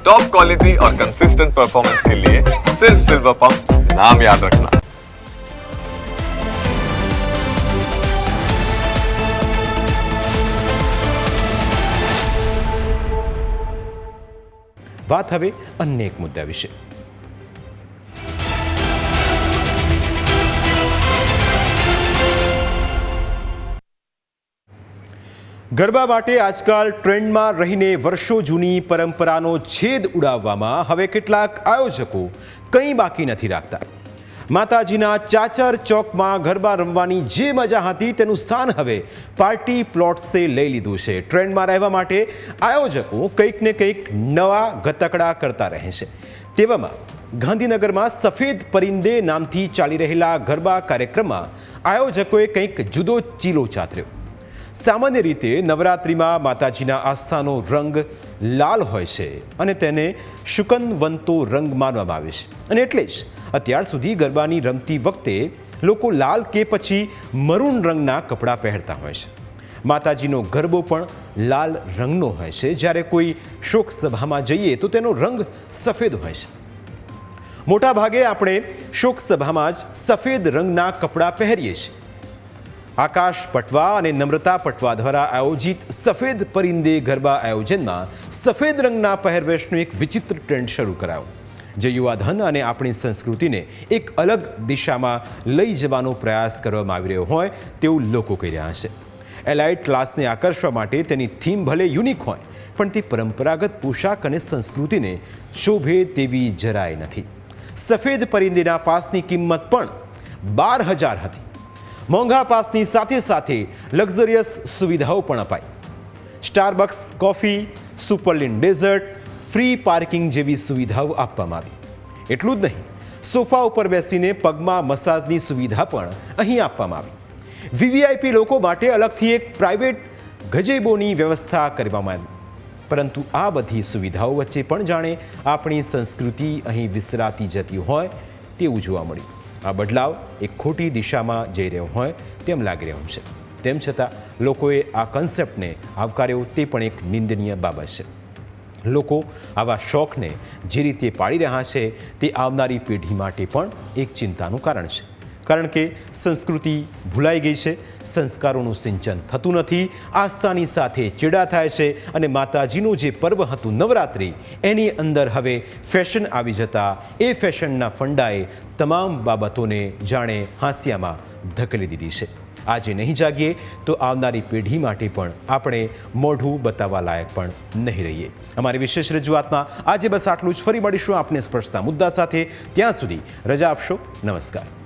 Top quality और consistent performance के लिए सिर्फ सिल्वर पंप नाम याद रखना વાત હવે અન્ય એક મુદ્દા વિશે ગરબા માટે આજકાલ ટ્રેન્ડમાં રહીને વર્ષો જૂની પરંપરાનો છેદ ઉડાવવામાં હવે કેટલાક આયોજકો કંઈ બાકી નથી રાખતા. માતાજીના ચાચર ચોકમાં ગરબા રમવાની જે મજા હતી તેનું સ્થાન હવે પાર્ટી પ્લોટ્સે લઈ લીધું છે. ટ્રેન્ડમાં રહેવા માટે આયોજકો કંઈક ને કંઈક નવા ગતકડા કરતા રહે છે. તેવામાં ગાંધીનગરમાં સફેદ પરિંદે નામથી ચાલી રહેલા ગરબા કાર્યક્રમમાં આયોજકોએ કંઈક જુદો ચીલો ચાતર્યો. સામાન્ય રીતે નવરાત્રિમાં માતાજીના આસ્થાનો રંગ લાલ હોય છે અને તેને શુકનવંતો રંગ માનવામાં આવે છે. અને એટલે જ અત્યાર સુધી ગરબાની રમતી વખતે લોકો લાલ કે પછી મરૂન રંગના કપડાં પહેરતા હોય છે. માતાજીનો ગરબો પણ લાલ રંગનો હોય છે. જ્યારે કોઈ શોક સભામાં જઈએ તો તેનો રંગ સફેદ હોય છે. મોટા ભાગે આપણે શોક સભામાં જ સફેદ રંગના કપડાં પહેરીએ છીએ. આકાશ પટવા અને નમ્રતા પટવા દ્વારા આયોજિત સફેદ પરિંદે ગરબા આયોજનમાં સફેદ રંગના પહેરવેશનો એક વિચિત્ર ટ્રેન્ડ શરૂ કરાયો, જે યુવાધન અને આપણી સંસ્કૃતિને એક અલગ દિશામાં લઈ જવાનો પ્રયાસ કરવામાં આવી રહ્યો હોય તેવું લોકો કહી રહ્યા છે. એલાઇટ ક્લાસને આકર્ષવા માટે તેની થીમ ભલે યુનિક હોય, પણ તે પરંપરાગત પોશાક અને સંસ્કૃતિને શોભે તેવી જરાય નથી. સફેદ પરિંદેના પાસની કિંમત પણ બાર હજાર હતી. મોંઘા પાસની સાથે સાથે લક્ઝરિયસ સુવિધાઓ પણ અપાઈ. સ્ટારબક્સ કોફી સુપરલિન ડેઝર્ટ ફ્રી પાર્કિંગ જેવી સુવિધાઓ આપવામાં આવી. એટલું જ નહીં, સોફા ઉપર બેસીને પગમાં મસાજની સુવિધા પણ અહીં આપવામાં આવી. વીવીઆઈપી લોકો માટે અલગથી એક પ્રાઇવેટ ગજેબોની વ્યવસ્થા કરવામાં આવી. પરંતુ આ બધી સુવિધાઓ વચ્ચે પણ જાણે આપણી સંસ્કૃતિ અહીં વિસરાતી જતી હોય તેવું જોવા મળ્યું. આ બદલાવ એક ખોટી દિશામાં જઈ રહ્યો હોય તેમ લાગી રહ્યું છે. તેમ છતાં, લોકોએ આ કન્સેપ્ટને આવકાર્યો તે પણ એક નિંદનીય બાબત છે. લોકો આવા શોખને જે રીતે પાળી રહ્યા છે તે આવનારી પેઢી માટે પણ એક ચિંતાનું કારણ છે. કારણ કે સંસ્કૃતિ ભૂલાઈ ગઈ છે, સંસ્કારોનું સિંચન થતું નથી, આસ્થાની સાથે ચેડા થાય છે અને માતાજીનું જે પર્વ હતું નવરાત્રિ, એની અંદર હવે ફેશન આવી જતા, એ ફેશનના ફંડાએ તમામ બાબતોને જાણે હાંસિયામાં ધકેલી દીધી છે. આજે નહીં જાગીએ તો આવનારી પેઢી માટે પણ આપણે મોઢું બતાવવા લાયક પણ નહીં રહીએ. અમારી વિશેષ રજૂઆતમાં આજે બસ આટલું જ. ફરી મળીશું આપને સ્પર્શતા મુદ્દા સાથે. ત્યાં સુધી રજા આપશો. નમસ્કાર.